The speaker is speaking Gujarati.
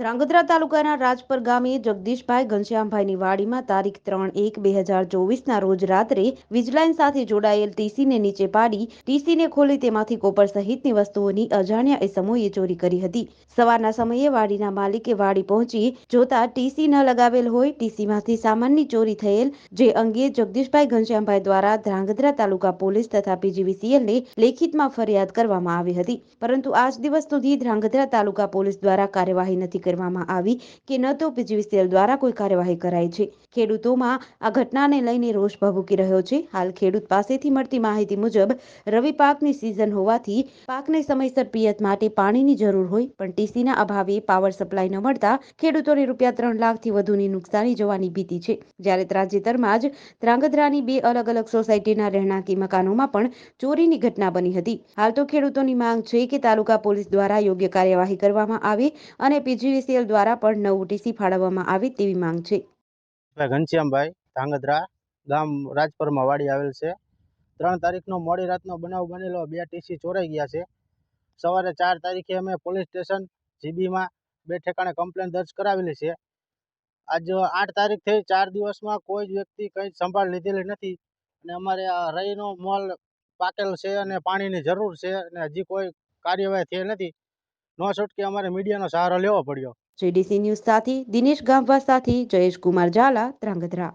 ધ્રાંગધ્રા તાલુકાના રાજપર ગામે જગદીશભાઈ ઘનશ્યામભાઈની વાડીમાં તારીખ ત્રણ એક બે હજાર ચોવીસના રોજ રાત્રે વીજલાઇન સાથે જોડાયેલ ટીસીને નીચે પાડી ટીસીને ખોલી તેમાંથી કોપર સહિતની વસ્તુઓની અજાણ્યા ઇસમોએ ચોરી કરી હતી. સવારના સમયે વાડીના માલિકે વાડી પહોંચી જોતા ટીસી ન લગાવેલ હોય ટીસીમાંથી સામાનની ચોરી થયેલ, જે અંગે જગદીશભાઈ ઘનશ્યામભાઈ દ્વારા ધ્રાંગધ્રા તાલુકા પોલીસ તથા પીજીવીસીએલને લેખિતમાં ફરિયાદ કરવામાં આવી હતી. પરંતુ આજ દિવસ સુધી ધ્રાંગધ્રા તાલુકા પોલીસ દ્વારા કાર્યવાહી નથી કરવામાં આવી કે ન તો પીજીવીસીએલ દ્વારા કોઈ કાર્યવાહી કરાઈ છે. ખેડૂતોમાં આ ઘટનાને લઈને રોષ ભભૂકી રહ્યો છે. હાલ ખેડૂત પાસેથી મળતી માહિતી મુજબ, રવિ પાકની સિઝન હોવાથી પાકને સમયસર પિયત માટે પાણીની જરૂર હોય, પણ ટીસીના અભાવે પાવર સપ્લાય ન મળતા ખેડૂતોને રૂપિયા ત્રણ લાખથી વધુની નુકસાની જવાની ભીતિ છે. જ્યારે તાજેતરમાં જ ધ્રાંગધ્રાની બે અલગ અલગ સોસાયટીના રહેણાંકી મકાનોમાં પણ ચોરીની ઘટના બની હતી. હાલ તો ખેડૂતોની માંગ છે કે તાલુકા પોલીસ દ્વારા યોગ્ય કાર્યવાહી કરવામાં આવે અને પીજીવીસીએલ દ્વારા પણ નવું ટીસી ફાળવવામાં આવે તેવી માંગ છે. ઘનશ્યામભાઈ ધાંગધ્રા ગામ રાજપરમાં વાડી આવેલ છે. ત્રણ તારીખનો મોડી રાતનો બનાવ બનેલો, બે ટીસી ચોરાઈ ગયા છે. સવારે ચાર તારીખે અમે પોલીસ સ્ટેશન જીબીમાં બે ઠેકાણે કમ્પ્લેન દર્જ કરાવેલી છે. આજ આઠ તારીખ થઈ ચાર દિવસમાં કોઈ જ વ્યક્તિ કંઈ સંભાળ લીધેલી નથી અને અમારે આ રહીનો મોલ પાકેલ છે અને પાણીની જરૂર છે અને હજી કોઈ કાર્યવાહી થઈ નથી. નો છૂટકે અમારે મીડિયાનો સહારો લેવો પડ્યો. જીડીસી ન્યૂઝ સાથે દિનેશ ગામવા સાથે જયેશ કુમાર ઝાલા ધ્રાંગધ્રા